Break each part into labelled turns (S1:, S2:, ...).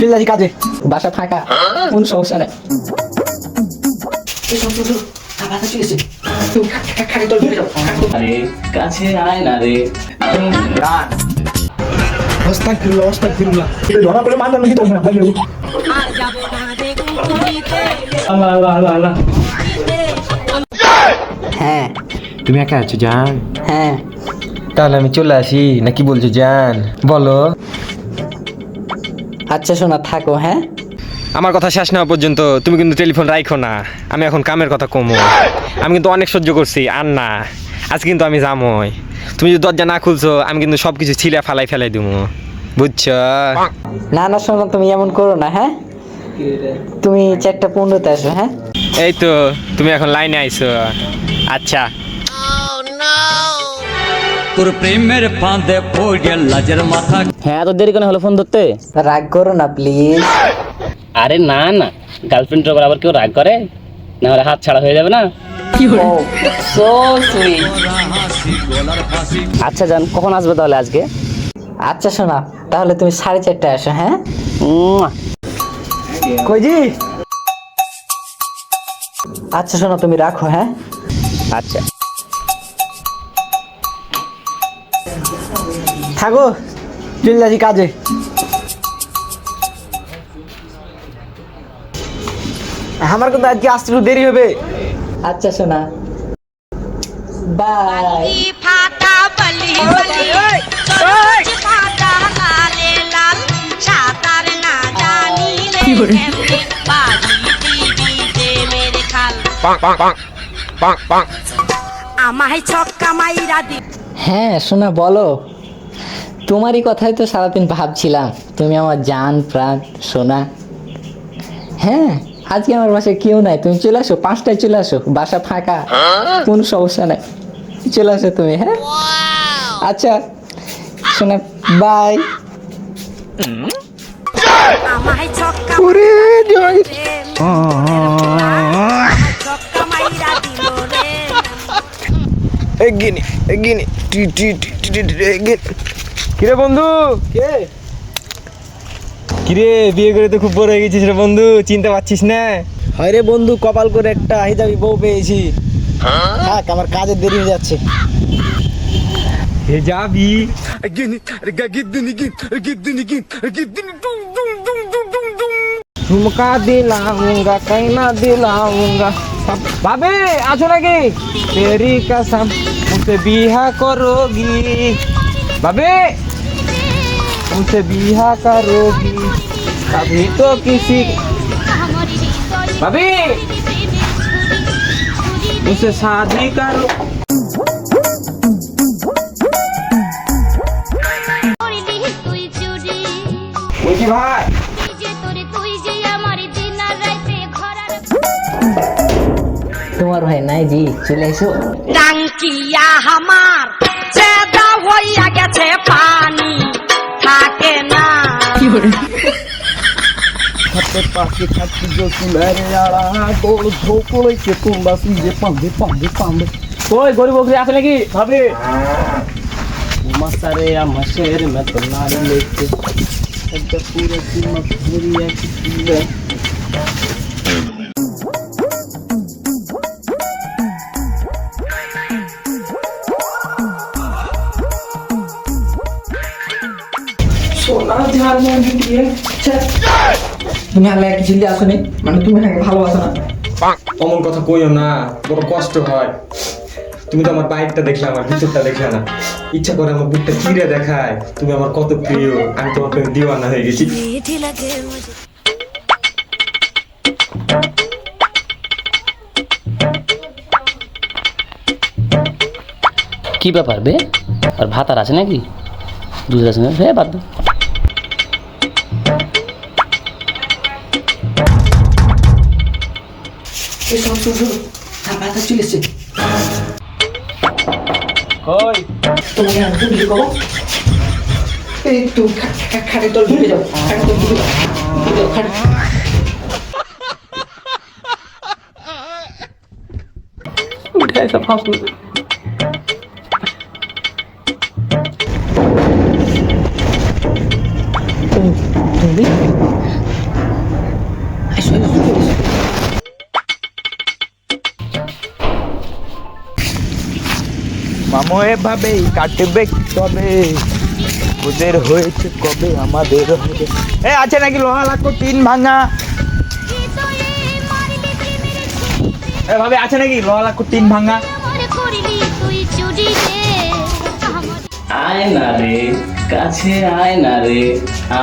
S1: চলে কাজে বাসা ফাঁকা কোন সমস্যা নেই।
S2: আরে কাছে আয় না রে।
S1: ধরা তোমরা?
S2: আল্লাহ আল্লাহ আল্লাহ আল্লাহ।
S1: হ্যাঁ।
S3: তুমি একা আছো জান?
S1: হ্যাঁ।
S3: তাহলে আমি চলে আসি নাকি বলছো জান? বলো।
S1: আচ্ছা শোনা থাকো হ্যাঁ?
S3: আমার কথা শেষ না পর্যন্ত তুমি কিন্তু টেলিফোন রাখো না। আমি এখন কামের কথা কমো। আমি কিন্তু অনেক সহ্য করছি আর না। আজ কিন্তু আমি যামই। তুমি যদি দরজা না খুলছো আমি কিন্তু সব কিছু ছিলে ফালাই ফেলাই দিব বুঝছ?
S1: না না শোনো তুমি এমন করো না হ্যাঁ? তুমি চারটা পনেরোতে আসো হ্যাঁ?
S3: এই তো তুমি এখন লাইনে আইছো। আচ্ছা।
S4: তোর প্রেমের ফাঁদে পড়ে লাজের মাথা।
S2: হ্যাঁ তো দেরি কেন হলো ফোন ধরতে?
S1: রাগ করো না প্লিজ
S2: আরে না না। গার্লফ্রেন্ডের উপর আবার কেউ রাগ করে? না হলে হাত ছাড়া হয়ে যাবে না?
S1: সো সুইট
S2: আচ্ছা জান কখন আসবে তাহলে আজকে?
S1: আচ্ছা শোনা তাহলে তুমি সাড়ে চারটায় আসো হ্যাঁ। কইজি আচ্ছা শোনো তুমি রাখো হ্যাঁ?
S2: আচ্ছা।
S1: থাকো চলে যাচ্ছি কাজে। আমার কিন্তু আজকে আসতে একটু দেরি হবে। আচ্ছা শোনা। বাই।
S5: ফাটা বলি বলি। তরমুজ ফাটা লালে লাল। সাঁতার না জানিলে কেমনে? বাড়ি দিবি প্রেমের খাল। আমায় ছক্কা মাইরা দি।
S1: হ্যাঁ শোনা বলো। তোমারই কথাই তো সারাদিন ভাবছিলাম। তুমি আমার জান প্রাণ সোনা। হ্যাঁ আজকে আমার বাসায় কেউ নাই। তুমি চলে আসো পাঁচটায় চলে আসো। বাসা ফাঁকা। কোনো সমস্যা নাই। চলে আসো তুমি হ্যাঁ? আচ্ছা শোনা বাই
S5: আমায় ছক্কা
S1: ওরে জয়
S3: এগিনি এগিনি টি টি টি টি টি এগিনি কিরে বন্ধু?
S1: কে?
S3: কিরে বিয়ে করে তো খুব বড় হয়ে গেছিস রে বন্ধু চিনতে পারছিস না?
S1: হয় রে বন্ধু কপাল করে একটা আহিদাবি বউ পেয়েছি। হ্যাঁ? থাক আমার কাজে দেরি হয়ে যাচ্ছে।
S3: হে যাবি গিনি গা গিদ্দিনি গিন গিদ্দিনি গিন গিদ্দিনি টুম টুম টুম টুম টুম টুম ঝুমকা দিলাউঙ্গা কাইনা দিলাউঙ্গা। বাবে আছো নাকি? তেরি কাসাম करो
S6: করলি তুই চুরি
S3: বলছি ভাই
S6: তুই যে তোরে তুই যে আমার দিন আর রাইতে ঘরার
S1: তোমার ভাই নাই জি চলে এসো।
S5: টাঙ্কিয়া আমার চেদা হইয়া গেছে পানি। থাকে না।
S2: ওই গরিব বকরি আছে নাকি? ভাবে। মসারে মশের মে তো নারী লেকে একটা পুরো দিন ঘুরিয়া
S1: তুমি আসো নি মানে তুমি ভালোবাসো না
S3: অমন কথা কইও না বড় কষ্ট হয় তুমি তো আমার বাইকটা দেখলে আমার ভিতরটা দেখলে না ইচ্ছা করে আমার বুকটা চিরে দেখায় তুমি আমার কত প্রিয় আমি তোমার দিওয়ানা হয়ে গেছি
S2: কি ব্যাপার বে? আর ভাত আর আছে নাকি? দুধ আছে না হ্যাঁ বাদ দাও।
S1: এই শোন তার বাসা চলে এসছে। তোমাকে কো এই তুমি খা- খা- খাটের তল ঢুকে যাও। খাটে তোর ঢুকে যাও। ঢুকে যাও খাটে।
S2: উঠে এসে ফাঁস সময় ভাবেই কাটবে তবে? ওদের হয়েছে কবে আমাদের হবে? এ আছে নাকি লোহা লাখো তিন ভাঙা? এ ভাবে আছে নাকি লোহা লাখো তিন ভাঙা?
S7: আয় না রে কাছে আয় না রে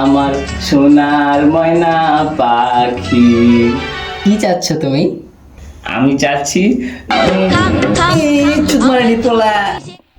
S7: আমার সোনার ময়না পাখি।
S1: কি চাচ্ছ তুমি?
S7: আমি চাচ্ছি
S1: চুপ মারানি তোলা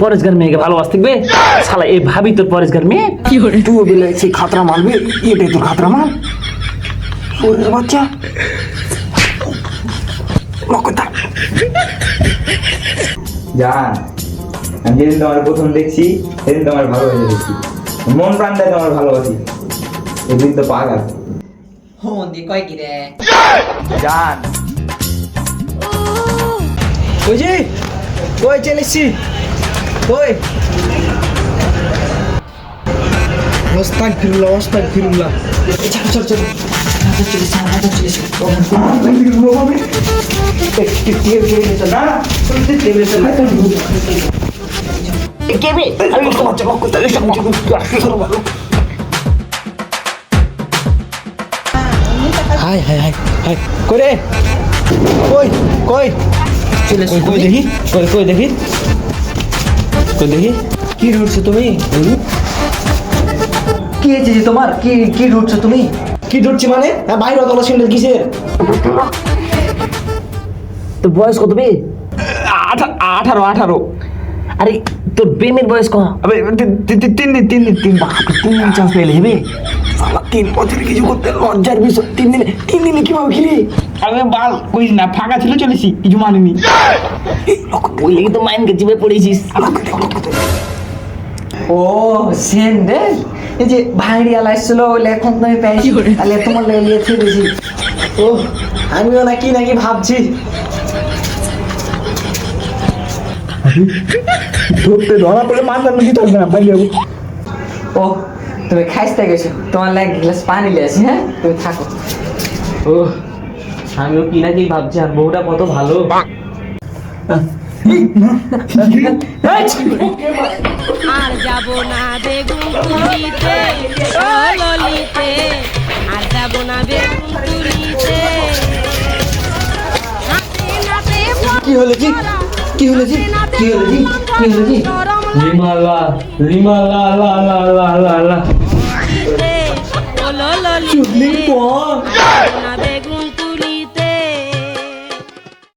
S7: পরেশগার মেয়েকে ভালোবাস থাকবে শালা এই ভাবি তোর পরেশগার মেয়ে? কি করে? তুই বলে সেই খাতরা মারবে এটাই তোর খাতরা মাল ওরে বাচ্চা। মকতা
S2: জান আমি যেদিন তোমার প্রথম দেখছি সেদিন তোমার ভালো হয়ে দেখছি। মন প্রাণ দেয় তোমার ভালোবাসি। এদিন তো পাগল।
S1: হন দি কয় কি রে?
S2: জান। ওই যে ওই চলেছি ওই। ওস্তাক ফিরুল্লাহ ওস্তাক ফিরুল্লাহ। চল চল হাই হাই হাই হাই। কই রে? কই কই কই দেখি? কই কই দেখি? কই দেখি কি ঢুকছো তুমি
S1: কি হয়েছে তোমার? কি কি ঢুকছো তুমি?
S2: কি ঢুকছি মানে? হ্যাঁ বাইরে অত সিন্ডেল কিসের?
S7: তো বয়স কত তুমি
S2: আঠারো আঠারো।
S7: আরে তোর প্রেমের বয়স কত?
S2: তি- তি- তি- তিন দিন তিন দিন তিন বাপ তিন চান্স পেলে হেবে তিন বছর কিছু করতে লজ্জার বিষয়। তিন দিনে তিন দিনে কীভাবে খেলি? আরে বাল কইস না ফাঁকা ছিল চলেছি কিছু মানিনি।
S7: ওই লেগে তো মাইন্ডকে জিভে পড়েছিস?
S1: ও স্যান্ডেল এই যে ভাইরিয়াল আসছিল ওই এখন তুমি পেয়েছি। তাহলে তোমার লেগে লিয়েছে বেশি ও আমিও নাকি নাকি ভাবছি।
S2: ধরতে ধরা পড়ে মানলাম নাকি থাকবে না বাইরে
S1: ও তুমি খাইতে গেছো। তোমার লাগে গ্লাস পানি লিয়েছি হ্যাঁ তুমি থাকো।
S7: ও আমিও কি না কি ভাবছি আর বউটা কত ভালো।
S5: আর যাব না বেগুন তুলিতে ও ললিতে আর যাব না বেগুন তুলিতে। নাচে নাচে
S1: কি হলো জি কি হলো জি কি হলো জি কি হলো জি
S7: রিমালা রিমালা লা লা লা লা লা
S5: ও ললিতে